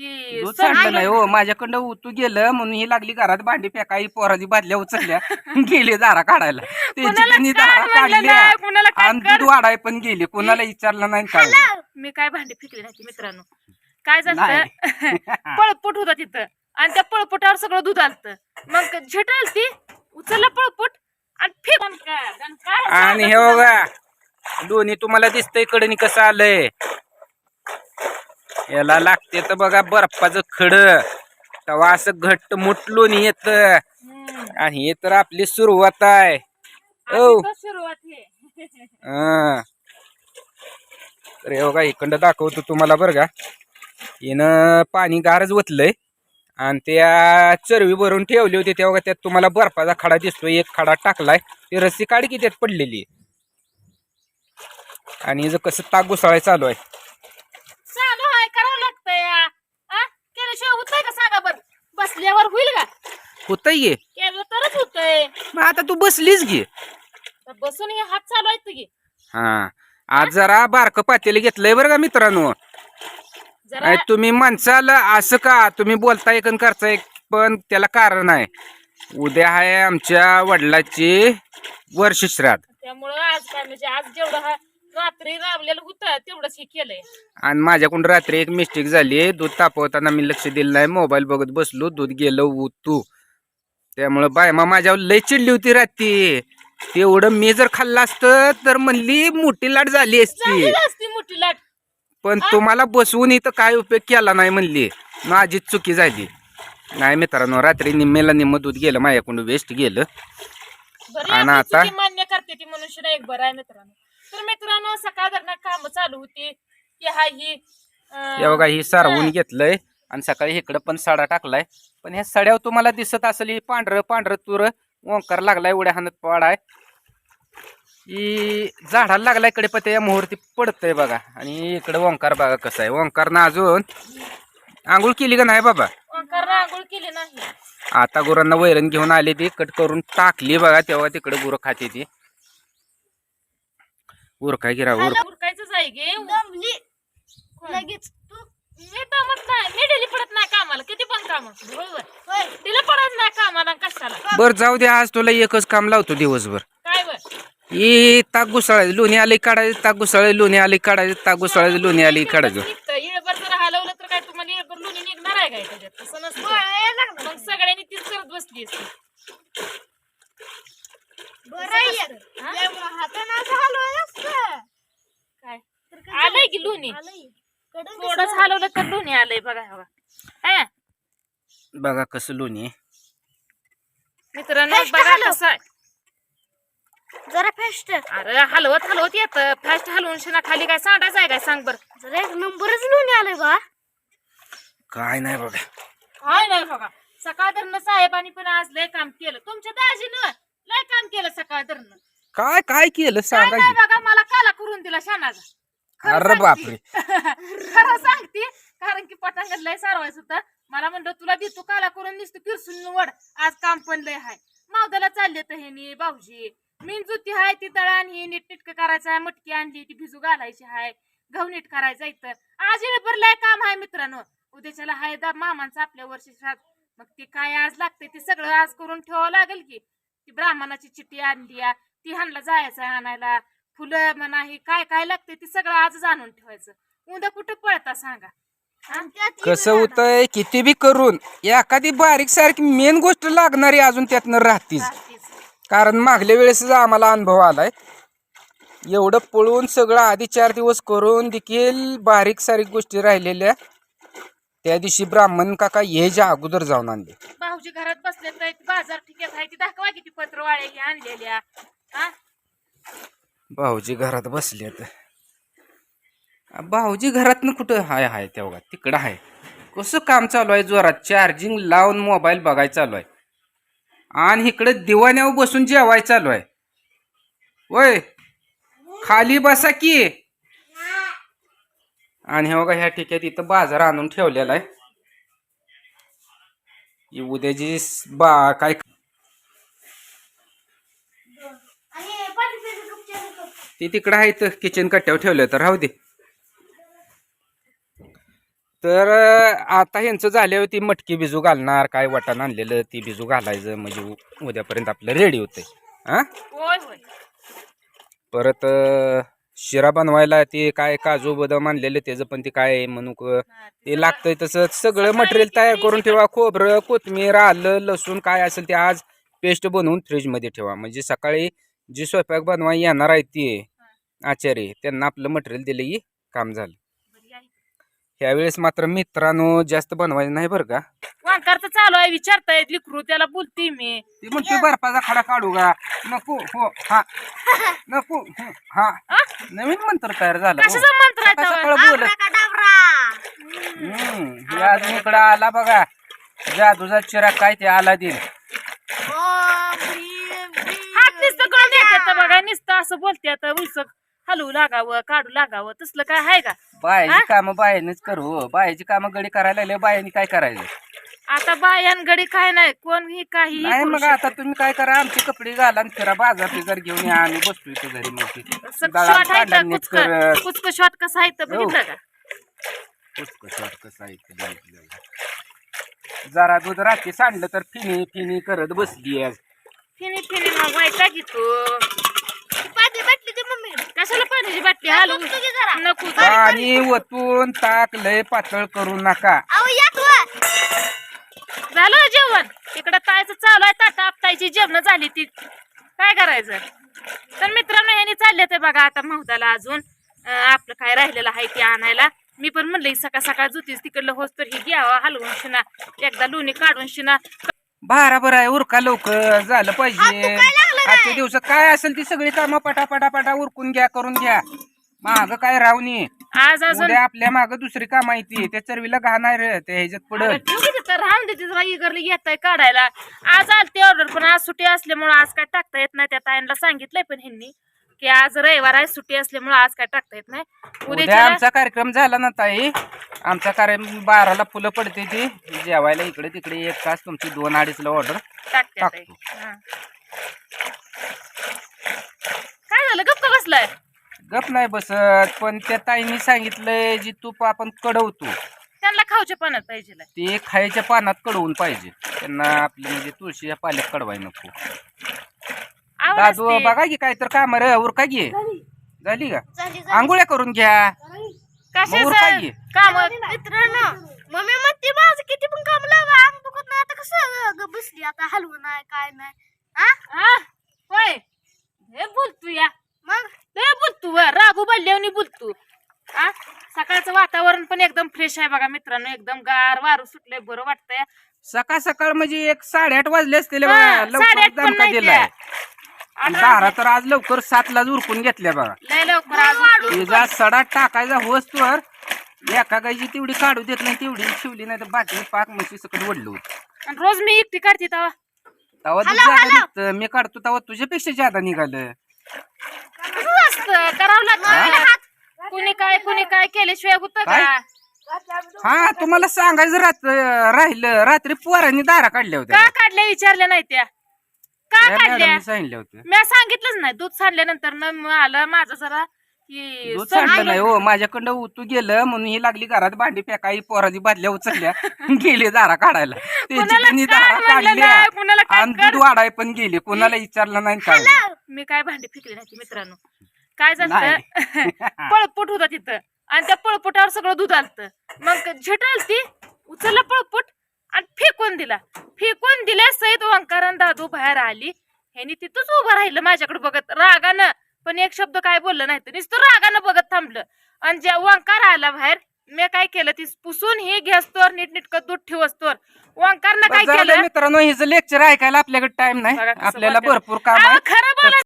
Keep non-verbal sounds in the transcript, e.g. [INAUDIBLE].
ती दूध सण- सांडलं नाही हो माझ्याकडनं उतू गेलं म्हणून ही लागली घरात भांडी फेकाई पोराची बादल्या उचलल्या [LAUGHS] गेली दारा काढायला. त्याची कुणाला त्यांनी काय दारा म्हणलं काढल्या नाही, कुणाला काय आणि कर- दूध वाढाय पण गेली कुणाला विचारलं नाही काय. मी काय भांडी फेकली नाही ती मित्रांनो? काय झालं नाही. [LAUGHS] पळपूट होता तिथं. आणि त्या पळपुटावर सगळं दूध आलत. मग झट आलती उचलला पळपूट आणि फेक आणि हे बघा दोन्ही तुम्हाला दिसतंय कडनी कसं आलंय. याला लागते तर बघा बर्फाचं खड. तेव्हा असं घट्ट मुटलून येत. आणि हे तर आपली सुरुवात आहे. ओ सुरुवात [LAUGHS] हे. तर बघा इकडं दाखवतो तुम्हाला बरं का. हिनं पाणी गारच ओतलंय. आणि त्या चरवी भरून ठेवली होती तेव्हा त्यात तुम्हाला बर्फाचा खडा दिसतोय. एक खडा टाकलाय. ती रस्सी काढ की त्यात पडलेली. आणि हिचं कसं ताक घुसाळाय चालू आहे चालू आहे करावं लागतंय या. आ? केल्याशिवाय होतंय का सांगा बर बसल्यावर होईल का? होतंय केलं तरच होतंय. मग आता तू बसलीच घे बसून हे हात चालू आहेत की. हा. आज जरा बारकं पातेलं घेतलंय बरं का मित्रांनो. जरा तुम्ही माणसाला असं का? तुम्ही बोलताय कन करताय पण त्याला कारण आहे. उद्या आहे आमच्या वडिलाची वर्ष श्राद्ध त्यामुळं आज काय म्हणजे आज जेवढं हा रात्री राबलेलं होतं तेवढंच हे केलंय. आणि माझ्याकडून रात्री एक मिस्टेक झाली. दूध तापवताना मी लक्ष दिलं नाही. मोबाईल बघत बसलो. दूध गेलं उतू त्यामुळं बाय माझ्यावर लय चिडली होती रात्री. तेवढं मी जर खाल्लं असतं तर म्हणली मोठी लाट झाली असती. मोठी लाट. पण तुम्हाला बसवून इथं काय उपयोग केला नाही म्हणली. माझीच चुकी झाली. नाही मित्रांनो रात्री निम्मेला निम्म दूध गेलं. माझ्याकडून वेस्ट गेलं. बरं आणि आता? चुकी मान्य करते ती मनुष्य एक बरं आहे मित्रांनो. तर मित्रांनो सकाळ काम चालू होती. की हा ही हे बघा ही सारवून घेतलंय आणि सकाळी इकडं पण साडा टाकलाय. पण ह्या सड्यावर तुम्हाला दिसत असेल ही पांढरं पांढरं तुर ओंकार लागलाय उड्या हाणत पाडाय. ही झाडाला लागलायकडे पत्या या मुहूर्ती पडतंय बघा. आणि इकडं ओंकार बघा कसं आहे. ओंकारनं अजून. आंघोळ केली का नाही बाबा? ओंकार आंघोळ केली नाही. आता गुरांना वैरण घेऊन आली ती कट करून टाकली बघा तेव्हा तिकडे गुरं खाते ती. गुर काय गिरा गुर उरकायचंच आहे गे लगेच तू मी दमत नाही मी डेली पडत नाही कामाला. किती पण काम बरोबर तिला पडत नाही कामाला कशाला? बर जाऊ दे आज तुला एकच काम लावतो दिवसभर. काय बर? ही ताक घुसाळायचं लोणी आले काढायचं ताक घुसाळे लोणी आले काढायचं ताक घुसाळायचं लोणी आले काढायचं. येळभर जर हलवलं तर काय तुम्हाला येळभर लोणी निघणार आहे काय त्याच्यात? तसं नसतं. मग सगळ्यांनी तीच करत बसली आलंय की लोणी? थोडंच हलवलं तर लोणी आलंय बघा बघा. हा. बघा कसं लोणी आहे. मित्रांनो बघा कसं आहे. जरा फास्ट अरे हलवत हलवत येत. फास्ट हलवून शिना खाली काय सांडायचं आहे काय? सांग बर. जरा एक नंबरच लोणी आलोय बा. काय नाही बघा. काय नाही बघा. सकाळ साहेबांनी पण आज लय काम केलं. तुमच्या दाजीनं लय काम केलं सकाळ धरणं. काय काय केलं काय सांगा नाही की. बघा मला काला करून दिला शानाचा. खरं अरे. बापरे. [LAUGHS] खरं सांगते. कारण की पटांगण लय सारवायचं होतं. मला म्हणलं तुला देतो काला करून दिसतो किरसून वड आज काम पण लय हाय. मावदाला चालले तर हे भाऊजी. मीन जुती हाय ती दळण ही नीट नीटक करायचं आहे मटकी आणली ती भिजू घालायची हाय. गहू नीट करायचं इथं. आज येणं लय काम आहे मित्रांनो. उद्याच्याला हाय दा मामांचं आपल्या वर्षी श्राद्ध मग ते काय आज लागते ते सगळं आज करून ठेवावं लागेल की. ती ब्राह्मणाची चिठ्ठी आणली ती हाणला जायचं आहे आणायला. फुलं म्हणा हे काय काय लागते ते सगळं आजच आणून ठेवायचं. उद्या कुठं पळता सांगा? कसं होतंय किती बी करून एखादी बारीक सारखी मेन गोष्ट लागणारी अजून त्यातनं राहतीच. राहतेच. कारण मागल्या वेळेसच आम्हाला अनुभव आलाय. एवढं पळून सगळं आधी चार दिवस करून देखील बारीक सारीक गोष्टी राहिलेल्या. त्या दिवशी ब्राह्मण काका यायच्या अगोदर जाऊन आणले. भाऊजी घरात बसले तर बाजार ठिकाण आहे ती. दाखवा किती पत्र वाळे आणलेल्या. हा? भाऊजी घरात बसलेत. भाऊजी घरातनं कुठं? हाय हाय तेव्हा तिकडं आहे कसं काम चालू आहे जोरात? चार्जिंग लावून मोबाईल बघाय चालू आहे. आणि इकडं दिवाण्यावर बसून जेवाय चालू आहे. वय खाली बसा की. आणि हे बघा ह्या ठिकाणी इथं बाजार आणून ठेवलेला आहे. उद्याची बा काय ते तिकडं आहे तर किचन कट्ट्यावर ठेवलं तर राहू दे. तर आता ह्यांचं झाल्यावर ती मटकी भिजू घालणार काय वाटण आणलेलं ती भिजू घालायचं म्हणजे उद्यापर्यंत आपलं रेडी होतंय. हा परत शिरा बनवायला ते काय काजू बदाम आणलेलं त्याचं पण ते काय म्हणू क- हा, ते लागतंय तसं. सगळं मटेरियल तयार करून ठेवा. खोबरं कोथमीर आलं लसूण काय असेल ते आज पेस्ट बनवून फ्रीजमध्ये ठेवा. म्हणजे सकाळी जी स्वयंपाक बनवा येणार आहे ते आचार्य त्यांना आपलं मटेरियल दिलं की काम झालं. ह्यावेळेस मात्र मित्रांनो जास्त बनवायचं नाही बरं का? वांकारचं चालू आहे विचारतायत लिकरू त्याला बोलते मी. ती म्हणते बर्फाचा खडा काढू का? नको हो हा नको हो, हा. आ? नवीन मंत्र तयार झाला हो. कशाचा मंत्र आहे सकाळ बोलत. हम्म हे आज इकडं आला बघा. जादूचा चिरा काय ते आला दिन हात नुसतं देतात बघा नुसतं असं बोलते आता उसक हलवू लागावं काढू लागावं तसलं काय आहे का? बायाची कामं बायानेच करू हो. बायाची कामं गडी करायला लागले बायानी काय करायचं? आता बायांगडी काय नाही कोण ही काही नाही मग आता तुम्ही काय करा आमचे कपडे घाला आणि फिरा बाजार बिजार घेऊन या आम्ही बसतो इथे घरी मग. ते नीट कुचक करत. कुचक शॉट कसं आहे तर बघितलं का? कुचकं शॉट कसं आहे ते बघितलं. जरा दूध रात्री सांडलं तर फिनी फिनी करत बसली आज. फिनी फिनी मग व्हायचा की तू भेटली ती मम्मी. कशाला पाण्याची बाटली जरा. नको पाणी वतून ताक लय पातळ करू नका. झालं जेवण? इकडं तायचं चालू आहे ताटा आपटायची जेवण झाली ती. काय करायचं? तर मित्रांनो ह्यानी चालले ते बघा आता महदाला अजून. आपलं काय राहिलेलं आहे ते आणायला. मी पण म्हणलं सकाळ सकाळ जुतीस तिकडलं होस तर हे घ्यावं हलवून शिना. एकदा लोणी काढून शिना. बारा बरं आहे उरका लवकर. झालं पाहिजे. आजच्या दिवसात काय असेल ती सगळी कामं पटा पटा पटा उरकून घ्या करून घ्या. माग काय रावणी आज अजून उद्या आपल्या माग दुसरी काम आहे ती. त्या चरवीला घाणार त्या ह्याच्यात अरे पडत ठेव की तिथं राहून दे तिथं इगरली आहे काढायला. आज आलती ऑर्डर पण आज सुट्टी असल्यामुळे आज काय टाकता येत नाही. त्या ताईंना सांगितलंय पण ह्यांनी की आज रविवार आहे सुट्टी असल्यामुळे आज काय टाकता येत नाही. उद्या उद्याच्या आमचा कार्यक्रम झाला ना ताई. आमचा कार्यक्रम बाराला फुलं पडते ती. जेवायला इकडे तिकडे एक तास तुमची दोन अडीचला ऑर्डर. टाकतो. हा. काय झालं? गप्प बसलाय. गप नाही बसत पण त्या ताईंनी सांगितलंय जी तूप आपण कडवतो. त्यांना खाऊच्या पाण्यात पाहिजे ते खायच्या पानात कडवून पाहिजे. त्यांना आपली म्हणजे तुळशीच्या पाल्यात कडवाय नको. दादू. बघा की काय तर काम रे उरका घे झाली का. आंघोळ्या करून घ्या. मग उरका. काम मित्रांनो मम्मी म्हणते माझं किती पण काम लावा. अंग दुखत नाही आता कसं ग बसली. आता हलवू नाही काय नाही. होय. हे बोलतो या. मग? बोलतो रागू बोलतो. आ? सकाळचं वातावरण पण एकदम फ्रेश आहे बघा मित्रांनो. एकदम गार वारू सुटलंय बरं वाटतंय. सकाळ सकाळ म्हणजे एक साडेआठ वाजले असतील हा, बघा लवकर साडेआठ पण दमका नाही दिलाय. त्या. आणि दारा तर आज लवकर सातला उरकून घेतल्या बघा. लय लवकर आज उठलो. तिचा सडा टाकायचा वस्तूवर एका गायची तेवढी काढू देत नाही तेवढी शिवली नाही तर बाकी पाक म्हशी सकट वडलो आणि रोज मी एकटी काढते तेव्हा. तवा तू जादा निघतं मी काढतो तवा तुझ्यापेक्षा जादा निघालं. कसं असतं करावं लागतं. कुणी काय कुणी काय केल्याशिवाय होतं काय? का हा तुम्हाला सांगायचं राहिलं. रात्री पोरांनी दारा काढल्या होत्या. का काढल्या? विचारल्या नाही त्या. का त्या काढल्या? मॅडमनी सांगितलं होतं. मी सांगितलंच नाही. दूध सांडल्यानंतर न मग आलं माझं जरा की दूध सोडलं सांडलं नाही हो माझ्याकडं उतू गेलं म्हणून ही लागली घरात भांडी फेकाई पोराची बादल्या उचलल्या गेली दारा काढायला. त्यांची दारा काढल्या. नाही, कुणाला काय आणि कर दूध वाढाय पण गेली कोणाला विचारलं नाही काय. मी काय भांडी फेकली नाही मित्रांनो. काय झालं नाही. [LAUGHS] पळपूट होता तिथं. आणि त्या पळपुटावर सगळं दूध आलत. मग झेट आलती उचलला पळपूट आणि फेकून दिला. फेकून दिल्या सहित ओंकारण दादू बाहेर आली. ह्यानी तिथंच उभं राहिलं माझ्याकडे बघत. रागानं. पण एक शब्द काय बोललं नाही तर नुसतं रागानं बघत थांबलं. आणि ज्या ओंकार आला बाहेर मी काय केलं ती पुसून हे घेस्तोर नीट नीटकं दूध ठेवस्तोर ओंकारनं काय बरं, जाऊ केलं? मित्रांनो हिचं लेक्चर ऐकायला आपल्याकडे टाइम नाही. बघा कसं आपल्याला बोलतात. भरपूर काम अहो, आहे. खरं बोला